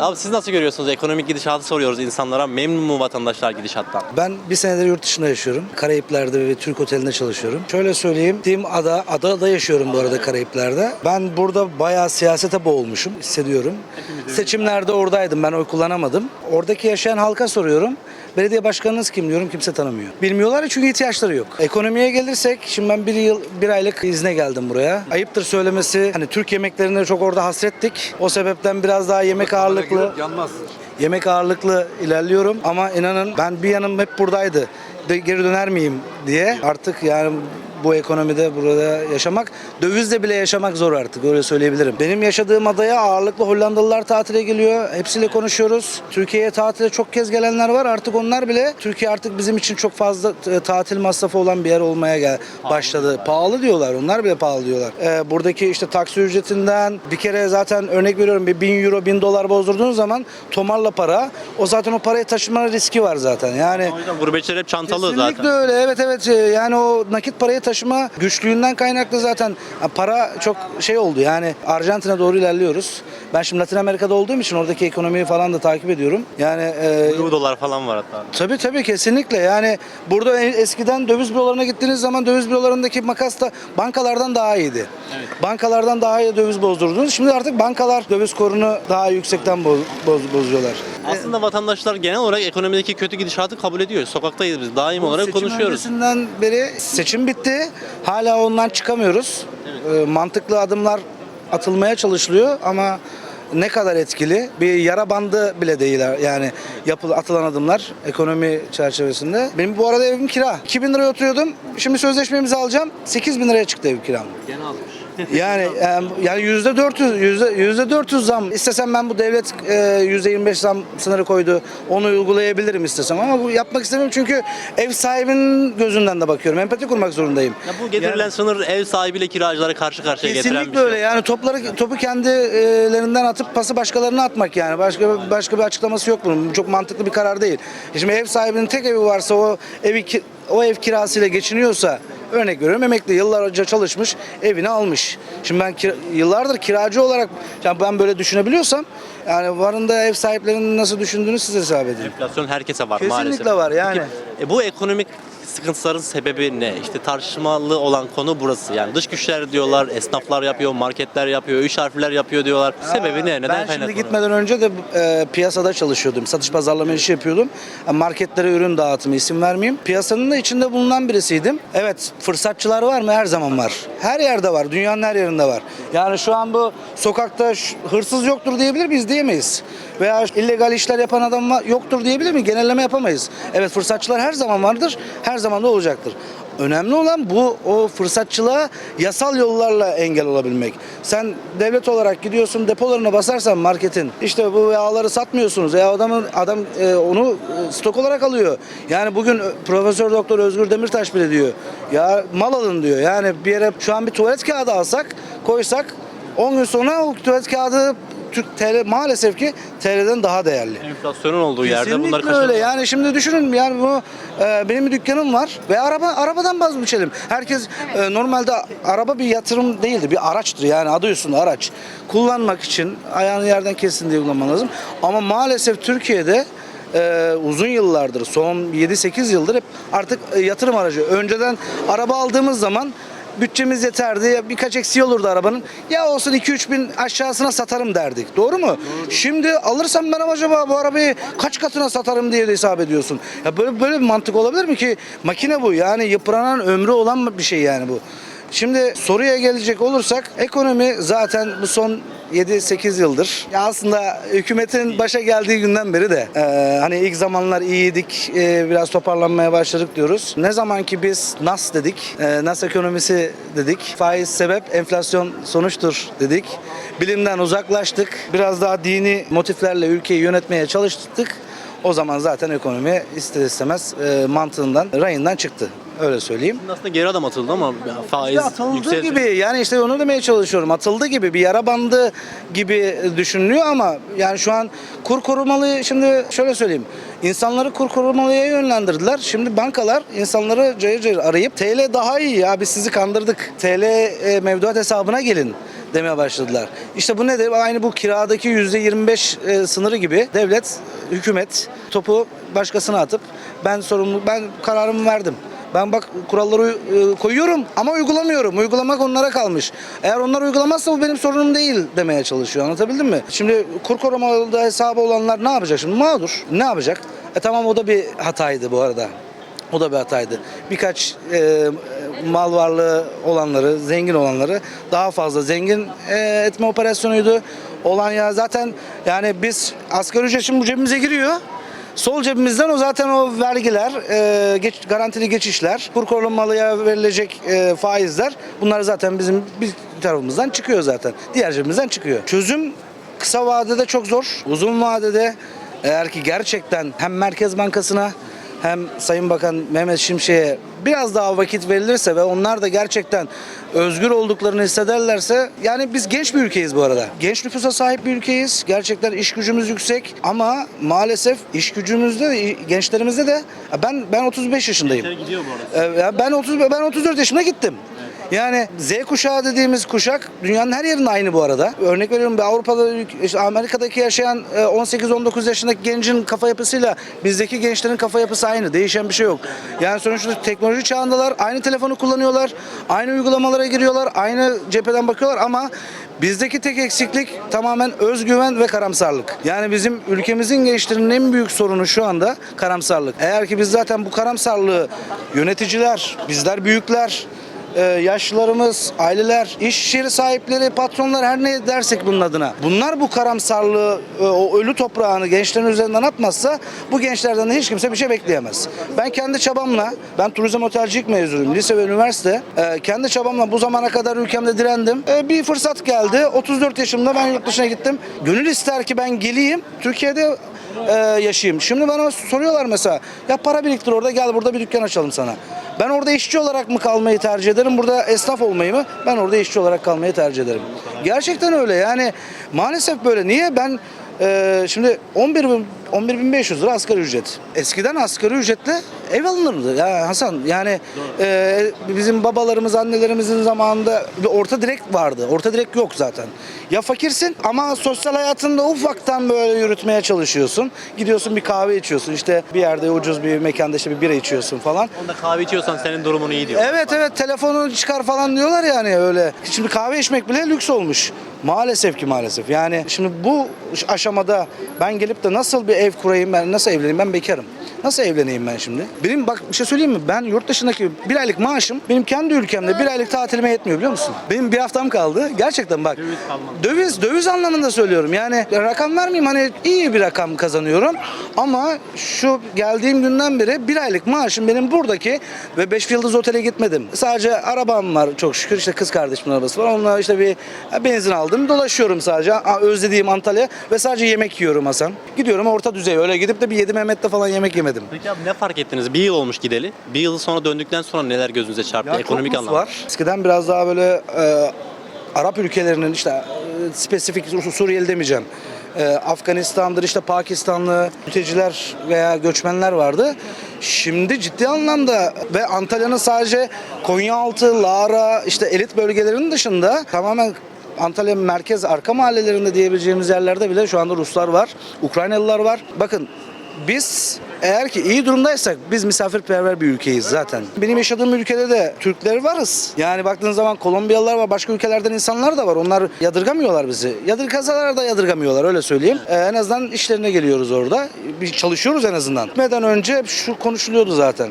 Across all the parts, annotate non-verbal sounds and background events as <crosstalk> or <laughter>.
Abi siz nasıl görüyorsunuz? Ekonomik gidişatı soruyoruz insanlara. Memnun mu vatandaşlar gidişattan? Ben bir senedir yurt dışında yaşıyorum. Karayipler'de ve Türk Oteli'nde çalışıyorum. Şöyle söyleyeyim. Gittiğim ada, adada yaşıyorum bu arada Karayipler'de. Ben burada bayağı siyasete boğulmuşum hissediyorum. Seçimlerde oradaydım. Ben oy kullanamadım. Oradaki yaşayan halka soruyorum. Belediye başkanınız kim diyorum kimse tanımıyor. Bilmiyorlar çünkü ihtiyaçları yok. Ekonomiye gelirsek şimdi ben bir yıl bir aylık izne geldim buraya. Ayıptır söylemesi hani Türk yemeklerine çok orada hasrettik. O sebepten biraz daha yemek ağırlıklı Yanmaz. yemek ağırlıklı ilerliyorum ama inanın ben bir yanım hep buradaydı. De, geri döner miyim diye artık yani bu ekonomide burada yaşamak, dövizle bile yaşamak zor artık öyle söyleyebilirim. Benim yaşadığım adaya ağırlıklı Hollandalılar tatile geliyor. Hepsiyle konuşuyoruz. Türkiye'ye tatile çok kez gelenler var. Artık onlar bile Türkiye artık bizim için çok fazla e, tatil masrafı olan bir yer olmaya gel başladı. Pahalı diyorlar. Onlar bile pahalı diyorlar. Ee, buradaki işte taksi ücretinden bir kere zaten örnek veriyorum bir bin euro bin dolar bozdurduğun zaman tomarla para o zaten o parayı taşıma riski var zaten. Yani O yüzden gurbetçiler hep çantalı Kesinlikle zaten. öyle. Evet evet. Ee, Yani o nakit parayı taşıma güçlüğünden kaynaklı zaten para çok şey oldu. Yani Arjantin'e doğru ilerliyoruz. Ben şimdi Latin Amerika'da olduğum için oradaki ekonomiyi falan da takip ediyorum. Yani e, dolar falan var hatta. Tabii tabii kesinlikle. Yani burada e- eskiden döviz bürolarına gittiğiniz zaman döviz bürolarındaki makas da bankalardan daha iyiydi. Bankalardan daha iyi döviz bozdurdunuz. Şimdi artık bankalar döviz kurunu daha yüksekten boz, boz- bozuyorlar. Aslında vatandaşlar genel olarak ekonomideki kötü gidişatı kabul ediyor. Sokaktayız biz. Daim olarak Seçim konuşuyoruz. öncesinden beri seçim bitti. Hala ondan çıkamıyoruz. Ee, mantıklı adımlar atılmaya çalışılıyor ama ne kadar etkili? Bir yara bandı bile değil yani yapıl atılan adımlar ekonomi çerçevesinde. Benim bu arada evim kira. 2000 liraya oturuyordum. Şimdi sözleşmemizi alacağım. 8000 liraya çıktı ev kiram. Gene Yani yani yüzde 400 yüzde yüzde 400 zam. İstesem ben bu devlet e, yüzde 25 zam sınırı koydu. Onu uygulayabilirim istesem ama bu yapmak istemiyorum çünkü ev sahibinin gözünden de bakıyorum. Empati kurmak zorundayım. Ya bu getirilen sınır ev sahibiyle kiracıları karşı karşıya getiren bir Kesinlikle şey. öyle. Yani topları topu kendilerinden atıp pası başkalarına atmak yani. Başka başka bir açıklaması yok bunun. Çok mantıklı bir karar değil. Şimdi ev sahibinin tek evi varsa o evi o ev kirasıyla geçiniyorsa örnek veriyorum emekli yıllarca çalışmış evini almış. Şimdi ben kira- yıllardır kiracı olarak yani ben böyle düşünebiliyorsam yani varında ev sahiplerinin nasıl düşündüğünü siz hesap edin. Enflasyon herkese var Kesinlikle maalesef. var yani. Peki, e, bu ekonomik sıkıntıların sebebi ne? İşte tartışmalı olan konu burası. Yani dış güçler diyorlar, esnaflar yapıyor, marketler yapıyor, üç harfler yapıyor diyorlar. Sebebi ne? Neden ben şimdi kaynaklanıyor? gitmeden önce de e, piyasada çalışıyordum. Satış pazarlama işi yapıyordum. E, marketlere ürün dağıtımı isim vermeyeyim. Piyasanın da içinde bulunan birisiydim. Evet fırsatçılar var mı? Her zaman var. Her yerde var. Dünyanın her yerinde var. Yani şu an bu sokakta ş- hırsız yoktur diyebilir miyiz? Diyemeyiz. Veya illegal işler yapan adam yoktur diyebilir miyiz? Genelleme yapamayız. Evet fırsatçılar her zaman vardır. Her zaman da olacaktır. Önemli olan bu o fırsatçılığa yasal yollarla engel olabilmek. Sen devlet olarak gidiyorsun depolarına basarsan marketin işte bu yağları satmıyorsunuz. Ya adamın adam e, onu e, stok olarak alıyor. Yani bugün e, Profesör Doktor Özgür Demirtaş bile diyor. Ya mal alın diyor. Yani bir yere şu an bir tuvalet kağıdı alsak, koysak 10 gün sonra o tuvalet kağıdı Türk TL maalesef ki TL'den daha değerli. Enflasyonun olduğu yerde bunlar Kesinlikle kaçınılmaz. öyle. Yani şimdi düşünün yani bu e, benim bir dükkanım var ve araba arabadan vazgeçelim. Herkes e, normalde araba bir yatırım değildir, bir araçtır yani adı üstünde araç. Kullanmak için ayağını yerden kesin diye kullanman lazım. Ama maalesef Türkiye'de e, uzun yıllardır, son 7-8 yıldır hep artık e, yatırım aracı. Önceden araba aldığımız zaman bütçemiz yeterdi. Ya Birkaç eksiği olurdu arabanın. Ya olsun 2-3 bin aşağısına satarım derdik. Doğru mu? Şimdi alırsam ben acaba bu arabayı kaç katına satarım diye de hesap ediyorsun. Ya böyle böyle bir mantık olabilir mi ki? Makine bu. Yani yıpranan ömrü olan bir şey yani bu. Şimdi soruya gelecek olursak ekonomi zaten bu son 7-8 yıldır. Ya aslında hükümetin başa geldiği günden beri de e, hani ilk zamanlar iyiydik, e, biraz toparlanmaya başladık diyoruz. Ne zaman ki biz NAS dedik, e, NAS ekonomisi dedik, faiz sebep, enflasyon sonuçtur dedik. Bilimden uzaklaştık, biraz daha dini motiflerle ülkeyi yönetmeye çalıştık. O zaman zaten ekonomi ister istemez e, mantığından, rayından çıktı. Öyle söyleyeyim. Aslında geri adım atıldı ama faiz İşte atıldığı yükseldi. gibi yani işte onu demeye çalışıyorum. Atıldı gibi bir yara bandı gibi düşünülüyor ama yani şu an kur korumalı şimdi şöyle söyleyeyim. İnsanları kur korumalıya yönlendirdiler. Şimdi bankalar insanları cayır cayır arayıp TL daha iyi ya biz sizi kandırdık. TL e, mevduat hesabına gelin. demeye başladılar. İşte bu nedir? Aynı bu kiradaki %25 e, sınırı gibi devlet, hükümet topu başkasına atıp ben sorumlu ben kararımı verdim. Ben bak kuralları e, koyuyorum ama uygulamıyorum. Uygulamak onlara kalmış. Eğer onlar uygulamazsa bu benim sorunum değil demeye çalışıyor. Anlatabildim mi? Şimdi kur korumalı hesabı olanlar ne yapacak şimdi? Mağdur. Ne yapacak? E tamam o da bir hataydı bu arada. O da bir hataydı. Birkaç e, mal varlığı olanları, zengin olanları daha fazla zengin e, etme operasyonuydu. Olan ya zaten yani biz asgari ücret şimdi bu cebimize giriyor. Sol cebimizden o zaten o vergiler, e, geç, garantili geçişler, kur korumalıya verilecek e, faizler bunlar zaten bizim bir tarafımızdan çıkıyor zaten. Diğer cebimizden çıkıyor. Çözüm kısa vadede çok zor. Uzun vadede eğer ki gerçekten hem Merkez Bankası'na hem Sayın Bakan Mehmet Şimşek'e biraz daha vakit verilirse ve onlar da gerçekten özgür olduklarını hissederlerse yani biz genç bir ülkeyiz bu arada. Genç nüfusa sahip bir ülkeyiz. Gerçekten iş gücümüz yüksek ama maalesef iş gücümüzde de gençlerimizde de ben ben 35 yaşındayım. gidiyor bu arada. Ben 30 ben 34 yaşına gittim. Yani Z kuşağı dediğimiz kuşak dünyanın her yerinde aynı bu arada. Örnek veriyorum Avrupa'da, işte Amerika'daki yaşayan e, 18-19 yaşındaki gencin kafa yapısıyla bizdeki gençlerin kafa yapısı aynı. Değişen bir şey yok. Yani sonuçta teknoloji çağındalar. Aynı telefonu kullanıyorlar. Aynı uygulamalara giriyorlar. Aynı cepheden bakıyorlar ama bizdeki tek eksiklik tamamen özgüven ve karamsarlık. Yani bizim ülkemizin gençlerinin en büyük sorunu şu anda karamsarlık. Eğer ki biz zaten bu karamsarlığı yöneticiler, bizler büyükler, ee, yaşlılarımız, aileler, iş yeri sahipleri, patronlar her ne dersek bunun adına. Bunlar bu karamsarlığı, e, o ölü toprağını gençlerin üzerinden atmazsa bu gençlerden de hiç kimse bir şey bekleyemez. Ben kendi çabamla, ben turizm otelcilik mezunuyum, lise ve üniversite. Ee, kendi çabamla bu zamana kadar ülkemde direndim. Ee, bir fırsat geldi. 34 yaşımda ben yurt dışına gittim. Gönül ister ki ben geleyim, Türkiye'de e, yaşayayım. Şimdi bana soruyorlar mesela, ya para biriktir orada gel burada bir dükkan açalım sana. Ben orada işçi olarak mı kalmayı tercih ederim? Burada esnaf olmayı mı? Ben orada işçi olarak kalmayı tercih ederim. Gerçekten öyle yani maalesef böyle. Niye? Ben e, şimdi 11 bin 11.500 lira asgari ücret. Eskiden asgari ücretle ev alınırdı ya Hasan. Yani e, bizim babalarımız, annelerimizin zamanında bir orta direk vardı. Orta direk yok zaten. Ya fakirsin ama sosyal hayatında ufaktan böyle yürütmeye çalışıyorsun. Gidiyorsun bir kahve içiyorsun. İşte bir yerde ucuz bir mekanda işte bir bira içiyorsun falan. Onda kahve içiyorsan senin durumun iyi diyor. Evet evet telefonunu çıkar falan diyorlar yani öyle. Şimdi kahve içmek bile lüks olmuş. Maalesef ki maalesef. Yani şimdi bu aşamada ben gelip de nasıl bir ev kurayım ben nasıl evleneyim ben bekarım. Nasıl evleneyim ben şimdi? Benim bak bir şey söyleyeyim mi? Ben yurt dışındaki bir aylık maaşım benim kendi ülkemde bir aylık tatilime yetmiyor biliyor musun? Benim bir haftam kaldı. Gerçekten bak. Döviz kalmadı. Döviz, döviz anlamında söylüyorum. Yani rakam vermeyeyim hani iyi bir rakam kazanıyorum. Ama şu geldiğim günden beri bir aylık maaşım benim buradaki ve 5 yıldız otele gitmedim. Sadece arabam var çok şükür işte kız kardeşimin arabası var. Onunla işte bir benzin aldım. Dolaşıyorum sadece. Özlediğim Antalya ve sadece yemek yiyorum Hasan. Gidiyorum orta düzey. Öyle gidip de bir 7 Mehmet'te falan yemek yemedim. Peki abi ne fark ettiniz? Bir yıl olmuş gideli. Bir yıl sonra döndükten sonra neler gözünüze çarptı Ya ekonomik çok anlamda? var. Eskiden biraz daha böyle e, Arap ülkelerinin işte e, spesifik Sur- Suriyeli demeyeceğim. E, Afganistan'dır işte Pakistanlı mülteciler veya göçmenler vardı. Şimdi ciddi anlamda ve Antalya'nın sadece Konyaaltı, Lara işte elit bölgelerinin dışında tamamen Antalya merkez arka mahallelerinde diyebileceğimiz yerlerde bile şu anda Ruslar var, Ukraynalılar var. Bakın biz eğer ki iyi durumdaysak biz misafirperver bir ülkeyiz zaten. Benim yaşadığım ülkede de Türkler varız. Yani baktığın zaman Kolombiyalılar var, başka ülkelerden insanlar da var. Onlar yadırgamıyorlar bizi. Yadırgasalar da yadırgamıyorlar öyle söyleyeyim. Ee, en azından işlerine geliyoruz orada. Bir çalışıyoruz en azından. Gitmeden önce şu konuşuluyordu zaten.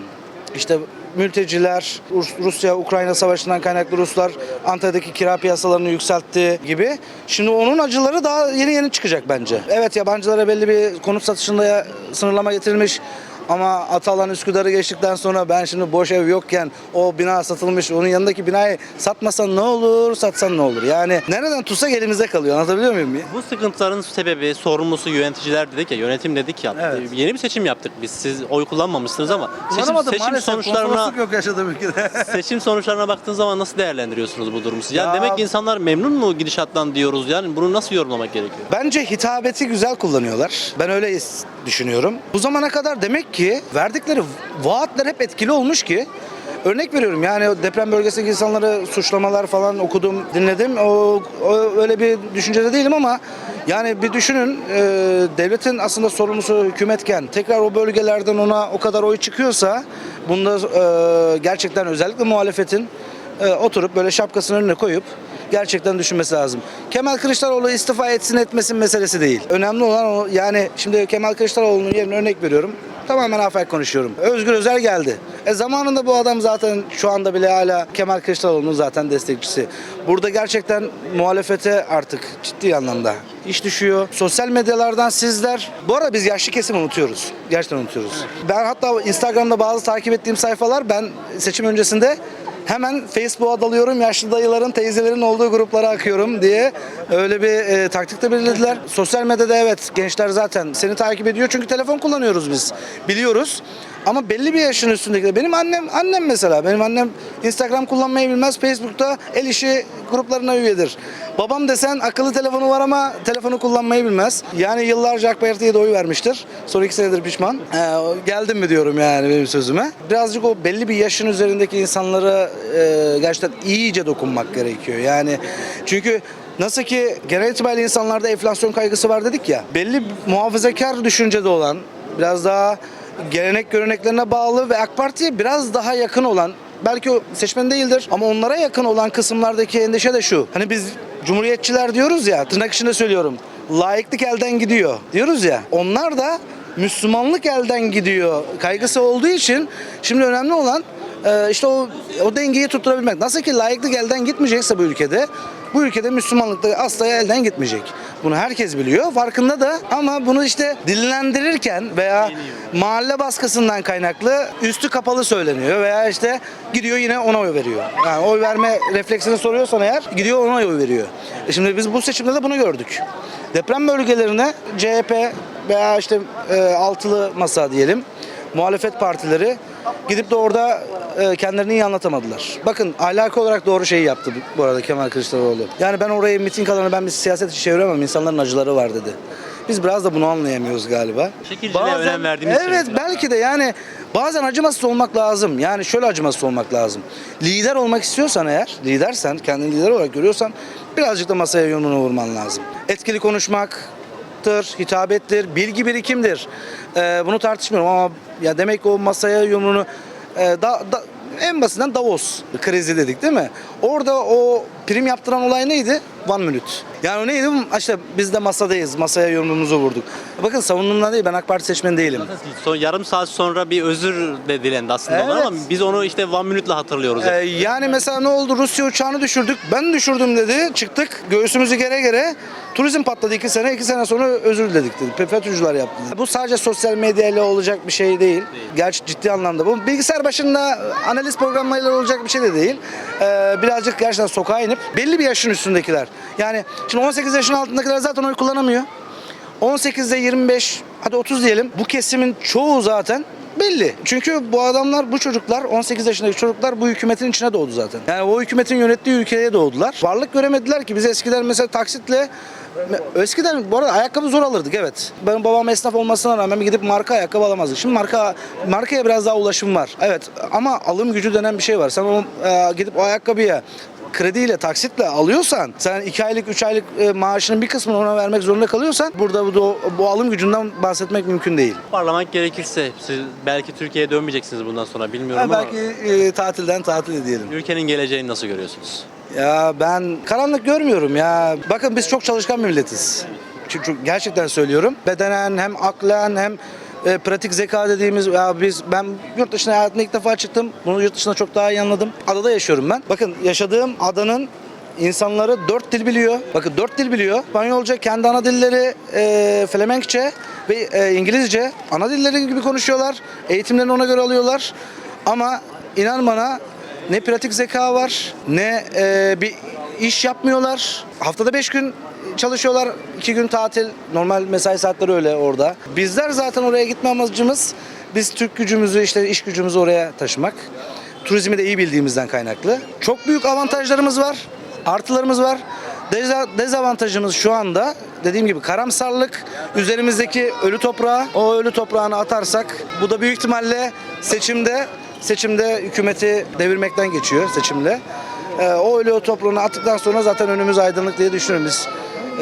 İşte mülteciler, Rus- Rusya Ukrayna savaşından kaynaklı Ruslar Antalya'daki kira piyasalarını yükseltti gibi. Şimdi onun acıları daha yeni yeni çıkacak bence. Evet yabancılara belli bir konut satışında sınırlama getirilmiş. Ama Atalan Üsküdar'ı geçtikten sonra ben şimdi boş ev yokken o bina satılmış onun yanındaki binayı satmasan ne olur satsan ne olur. Yani nereden tutsak elimizde kalıyor anlatabiliyor muyum? Bu sıkıntıların sebebi, sorumlusu yöneticiler dedik ya, yönetim dedik ya. Evet. Yeni bir seçim yaptık biz. Siz oy kullanmamışsınız ama seçim, Kullanamadım seçim maalesef. sonuçlarına Konsolosluk yok yaşadığım ülkede. <laughs> seçim sonuçlarına baktığın zaman nasıl değerlendiriyorsunuz bu durumu? siz? Ya, Ya- demek ki insanlar memnun mu gidişattan diyoruz yani bunu nasıl yorumlamak gerekiyor? Bence hitabeti güzel kullanıyorlar. Ben öyle is- düşünüyorum. Bu zamana kadar demek ki verdikleri vaatler hep etkili olmuş ki Örnek veriyorum yani deprem bölgesindeki insanları suçlamalar falan okudum, dinledim. O, o öyle bir düşüncede değilim ama yani bir düşünün e, devletin aslında sorumlusu hükümetken tekrar o bölgelerden ona o kadar oy çıkıyorsa bunda e, gerçekten özellikle muhalefetin e, oturup böyle şapkasının önüne koyup gerçekten düşünmesi lazım. Kemal Kılıçdaroğlu istifa etsin etmesin meselesi değil. Önemli olan o yani şimdi Kemal Kılıçdaroğlu'nun yerine örnek veriyorum. Tamamen afak konuşuyorum. Özgür Özel geldi. E zamanında bu adam zaten şu anda bile hala Kemal Kılıçdaroğlu'nun zaten destekçisi. Burada gerçekten muhalefete artık ciddi anlamda iş düşüyor. Sosyal medyalardan sizler, bu arada biz yaşlı kesim unutuyoruz. Gerçekten unutuyoruz. Ben hatta Instagram'da bazı takip ettiğim sayfalar ben seçim öncesinde Hemen Facebook'a dalıyorum yaşlı dayıların, teyzelerin olduğu gruplara akıyorum diye öyle bir e, taktik de belirlediler. Sosyal medyada evet gençler zaten seni takip ediyor çünkü telefon kullanıyoruz biz. Biliyoruz. Ama belli bir yaşın üstündekiler. Benim annem annem mesela. Benim annem Instagram kullanmayı bilmez. Facebook'ta el işi gruplarına üyedir. Babam desen akıllı telefonu var ama telefonu kullanmayı bilmez. Yani yıllarca AK Parti'ye de oy vermiştir. Son iki senedir pişman. Ee, geldim mi diyorum yani benim sözüme. Birazcık o belli bir yaşın üzerindeki insanlara e, gerçekten iyice dokunmak gerekiyor. Yani çünkü Nasıl ki genel itibariyle insanlarda enflasyon kaygısı var dedik ya. Belli muhafazakar düşüncede olan, biraz daha gelenek göreneklerine bağlı ve AK Parti'ye biraz daha yakın olan belki o seçmen değildir ama onlara yakın olan kısımlardaki endişe de şu. Hani biz cumhuriyetçiler diyoruz ya tırnak içinde söylüyorum. Laiklik elden gidiyor diyoruz ya. Onlar da Müslümanlık elden gidiyor kaygısı olduğu için şimdi önemli olan e, işte o, o dengeyi tutturabilmek. Nasıl ki laiklik elden gitmeyecekse bu ülkede bu ülkede Müslümanlık da asla elden gitmeyecek. Bunu herkes biliyor. Farkında da ama bunu işte dillendirirken veya mahalle baskısından kaynaklı üstü kapalı söyleniyor veya işte gidiyor yine ona oy veriyor. Yani oy verme refleksini soruyorsan eğer gidiyor ona oy veriyor. E şimdi biz bu seçimde de bunu gördük. Deprem bölgelerine CHP veya işte e, altılı masa diyelim muhalefet partileri gidip de orada e, kendilerini iyi anlatamadılar. Bakın ahlaki olarak doğru şeyi yaptı bu arada Kemal Kılıçdaroğlu. Yani ben orayı miting alanı ben bir siyaset için çeviremem. İnsanların acıları var dedi. Biz biraz da bunu anlayamıyoruz galiba. Şekilciliğe önem verdiğimiz için Evet biraz. belki de yani bazen acımasız olmak lazım. Yani şöyle acımasız olmak lazım. Lider olmak istiyorsan eğer, lidersen, kendini lider olarak görüyorsan birazcık da masaya yumruğunu vurman lazım. Etkili konuşmak, hitabettir, bilgi birikimdir. Ee, bunu tartışmıyorum ama ya demek ki o masaya yumruğunu e, da, da- en basitinden Davos krizi dedik değil mi? Orada o prim yaptıran olay neydi? One minute. Yani o neydi? İşte biz de masadayız. Masaya yumruğumuzu vurduk. Bakın savunduğumdan değil ben AK Parti seçmeni değilim. Son yarım saat sonra bir özür de dilendi aslında Evet. ama biz onu işte one minute'la hatırlıyoruz. Ee, yani mesela ne oldu? Rusya uçağını düşürdük. Ben düşürdüm dedi. Çıktık. Göğsümüzü gere gere. Turizm patladı iki sene. iki sene sonra özür diledik dedi. FETÖ'cüler yaptı. dedi. Bu sadece sosyal medyayla olacak bir şey değil. Gerçi ciddi anlamda. Bu bilgisayar başında analiz programlarıyla olacak bir şey de değil. Ee, birazcık gerçekten sokağa inip belli bir yaşın üstündekiler. Yani şimdi 18 yaşın altındakiler zaten oy kullanamıyor. 18'de 25 hadi 30 diyelim. Bu kesimin çoğu zaten belli. Çünkü bu adamlar, bu çocuklar 18 yaşındaki çocuklar bu hükümetin içine doğdu zaten. Yani o hükümetin yönettiği ülkeye doğdular. Varlık göremediler ki biz eskiden mesela taksitle Eskiden bu arada ayakkabı zor alırdık evet. Benim babam esnaf olmasına rağmen gidip marka ayakkabı alamazdık. Şimdi marka markaya biraz daha ulaşım var. Evet ama alım gücü denen bir şey var. Sen o e, gidip o ayakkabıya krediyle, taksitle alıyorsan, sen 2 aylık, 3 aylık e, maaşının bir kısmını ona vermek zorunda kalıyorsan burada bu, bu alım gücünden bahsetmek mümkün değil. Parlamak gerekirse siz belki Türkiye'ye dönmeyeceksiniz bundan sonra bilmiyorum Ha, ama belki e, tatilden tatile diyelim. ülkenin geleceğini nasıl görüyorsunuz? Ya ben karanlık görmüyorum ya. Bakın biz çok çalışkan bir milletiz. Çünkü gerçekten söylüyorum. Bedenen hem aklen hem e, pratik zeka dediğimiz ya biz ben yurt dışına hayatımda ilk defa çıktım. Bunu yurt dışında çok daha iyi anladım. Adada yaşıyorum ben. Bakın yaşadığım adanın insanları dört dil biliyor. Bakın dört dil biliyor. İspanyolca kendi ana dilleri e, Flemenkçe ve e, İngilizce ana dilleri gibi konuşuyorlar. Eğitimlerini ona göre alıyorlar. Ama inan bana ne pratik zeka var ne e, bir iş yapmıyorlar. Haftada beş gün çalışıyorlar. iki gün tatil. Normal mesai saatleri öyle orada. Bizler zaten oraya gitme amacımız biz Türk gücümüzü işte iş gücümüzü oraya taşımak. Turizmi de iyi bildiğimizden kaynaklı. Çok büyük avantajlarımız var. Artılarımız var. Deza- Dezavantajımız şu anda dediğim gibi karamsarlık, üzerimizdeki ölü toprağı, o ölü toprağını atarsak bu da büyük ihtimalle seçimde seçimde hükümeti devirmekten geçiyor seçimle. Ee, o ölü toprağını attıktan sonra zaten önümüz aydınlık diye düşünüyorum biz.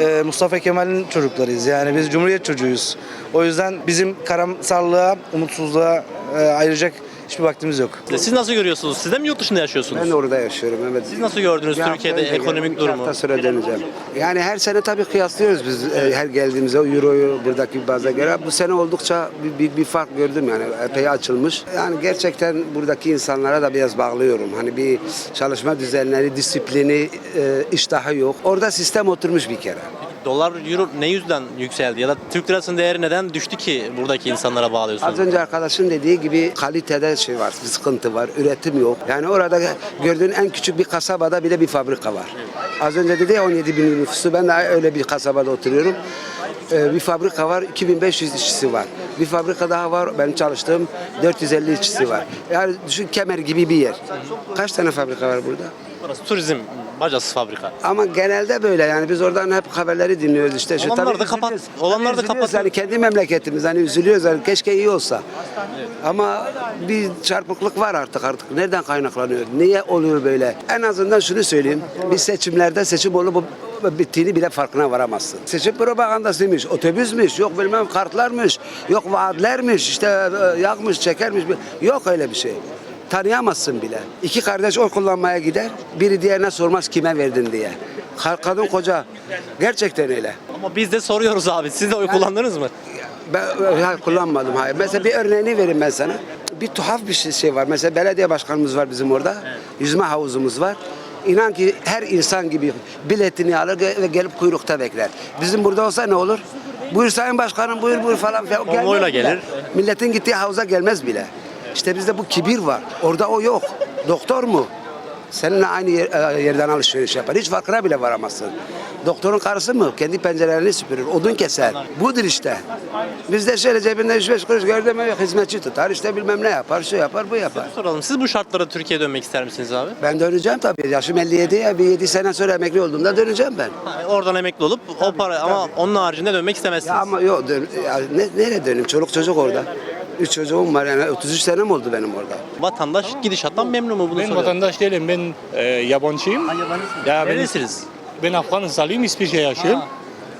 E, Mustafa Kemal'in çocuklarıyız yani biz Cumhuriyet çocuğuyuz. O yüzden bizim karamsarlığa, umutsuzluğa e, ayıracak hiçbir vaktimiz yok. Siz nasıl görüyorsunuz? Siz de mi yurt dışında yaşıyorsunuz? Ben orada yaşıyorum evet. Siz nasıl gördünüz hafta Türkiye'de önce ekonomik geldim, iki durumu? hafta sonra döneceğim. Yani her sene tabii kıyaslıyoruz biz e, her geldiğimizde Euro'yu buradaki baza göre. Bu sene oldukça bir, bir, bir fark gördüm yani epey açılmış. Yani gerçekten buradaki insanlara da biraz bağlıyorum. Hani bir çalışma düzenleri, disiplini, e, iştahı yok. Orada sistem oturmuş bir kere. Dolar, euro ne yüzden yükseldi? Ya da Türk lirasının değeri neden düştü ki buradaki insanlara bağlıyorsunuz? Az önce arkadaşın dediği gibi kalitede şey var, bir sıkıntı var, üretim yok. Yani orada gördüğün en küçük bir kasabada bile bir fabrika var. Az önce dedi ya 17 bin nüfusu, ben de öyle bir kasabada oturuyorum. Ee, bir fabrika var, 2500 işçisi var. Bir fabrika daha var, ben çalıştığım 450 işçisi var. Yani düşün kemer gibi bir yer. Kaç tane fabrika var burada? Burası turizm bacası fabrika. Ama genelde böyle yani biz oradan hep haberleri dinliyoruz işte. Şu, Olanlar da kapat- üzülüyoruz. olanlar Tabii da üzülüyoruz. kapat- Yani kendi memleketimiz hani üzülüyoruz hani keşke iyi olsa. Ama bir çarpıklık var artık artık. Nereden kaynaklanıyor? Niye oluyor böyle? En azından şunu söyleyeyim. Bir seçimlerde seçim olup bittiğini bile farkına varamazsın. Seçim propagandasıymış, otobüsmüş, yok bilmem kartlarmış, yok vaatlermiş, işte e, yakmış, çekermiş. Yok öyle bir şey. Tanıyamazsın bile. İki kardeş oy kullanmaya gider, biri diğerine sormaz kime verdin diye. Ka- Kadın koca. Gerçekten öyle. Ama biz de soruyoruz abi. Siz de oy kullandınız mı? Ben hayır, kullanmadım hayır. Mesela bir örneğini vereyim ben sana. Bir tuhaf bir şey, şey var. Mesela belediye başkanımız var bizim orada. Yüzme havuzumuz var. İnan ki her insan gibi biletini alır ve gelip kuyrukta bekler. Bizim burada olsa ne olur? Buyur sayın başkanım buyur buyur falan. Konvoyla bile. gelir. Milletin gittiği havuza gelmez bile. İşte bizde bu kibir var. Orada o yok. Doktor mu? Seninle aynı yer- e, yerden alışveriş yapar. Hiç farkına bile varamazsın. Doktorun karısı mı? Kendi pencerelerini süpürür. Odun keser. Budur işte. Bizde şöyle cebinde 3-5 kuruş gördüm hizmetçi tutar. işte bilmem ne yapar, şu yapar, bu yapar. Soralım. Siz bu şartlarda Türkiye'ye dönmek ister misiniz abi? Ben döneceğim tabii. Yaşım 57 ya. Bir 7 sene sonra emekli olduğumda döneceğim ben. Ha, Oradan emekli olup o para ama onun haricinde dönmek istemezsiniz. Ya ama yok dön, ya ne, nereye döneyim? Çoluk çocuk orada. Üç çocuğum var yani 33 senem oldu benim orada. Vatandaş gidişattan memnun mu bunu Ben soruyorum. vatandaş değilim, ben e, yabancıyım. Ya ben, Neresiniz? ben Afganistanlıyım, İsviçre yaşıyorum.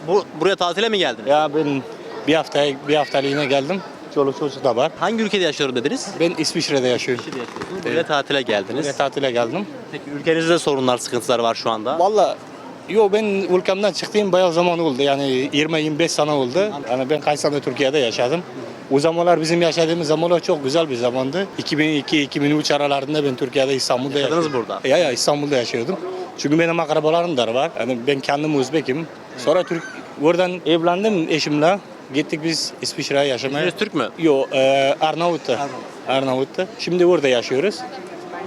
Bu, buraya tatile mi geldiniz? Ya ben bir hafta bir haftalığına geldim. Çoluk çocuk da var. Hangi ülkede yaşıyorum dediniz? Ben İsviçre'de yaşıyorum. Buraya tatile geldiniz. Buraya tatile geldim. Peki ülkenizde sorunlar, sıkıntılar var şu anda. Valla Yo ben ülkemden çıktığım bayağı zaman oldu. Yani 20-25 sene oldu. Yani ben kaç sene Türkiye'de yaşadım. O zamanlar bizim yaşadığımız zamanlar çok güzel bir zamandı. 2002-2003 aralarında ben Türkiye'de İstanbul'da Yaşadınız yaşıyordum. burada? Ya ya İstanbul'da yaşıyordum. Çünkü benim akrabalarım da var. Yani ben kendim Uzbekim. Sonra Türk buradan evlendim eşimle. Gittik biz İsviçre'ye yaşamaya. Türk mü? Yo, e, Arnavut'ta. Arnavut'ta. Şimdi burada yaşıyoruz.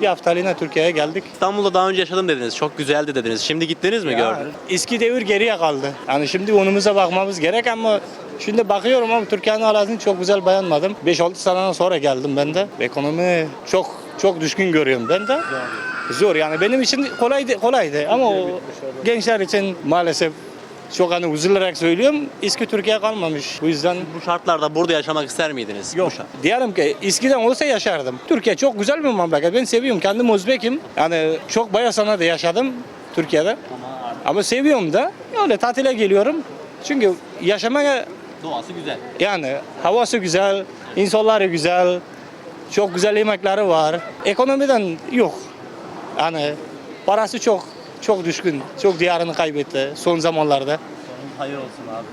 Bir haftalığına Türkiye'ye geldik. İstanbul'da daha önce yaşadım dediniz. Çok güzeldi dediniz. Şimdi gittiniz mi gördünüz? Eski devir geriye kaldı. Yani şimdi onumuza bakmamız gerek ama şimdi bakıyorum ama Türkiye'nin halini çok güzel beğenmedim. 5-6 seneden sonra geldim ben de. Ekonomi çok çok düşkün görüyorum ben de. Zor yani benim için kolaydı kolaydı ama o gençler için maalesef çok hani üzülerek söylüyorum eski Türkiye kalmamış. Bu yüzden Bu şartlarda burada yaşamak ister miydiniz? Yok. Diyelim ki eskiden olsa yaşardım. Türkiye çok güzel bir memleket. Ben seviyorum. Kendim Özbekim. Yani çok bayağı sana da yaşadım Türkiye'de. Ama seviyorum da. Öyle tatile geliyorum. Çünkü yaşamaya Doğası güzel. yani havası güzel, insanları güzel, çok güzel yemekleri var. Ekonomiden yok. Yani parası çok çok düşkün. Çok diyarını kaybetti son zamanlarda. Hayır olsun abi.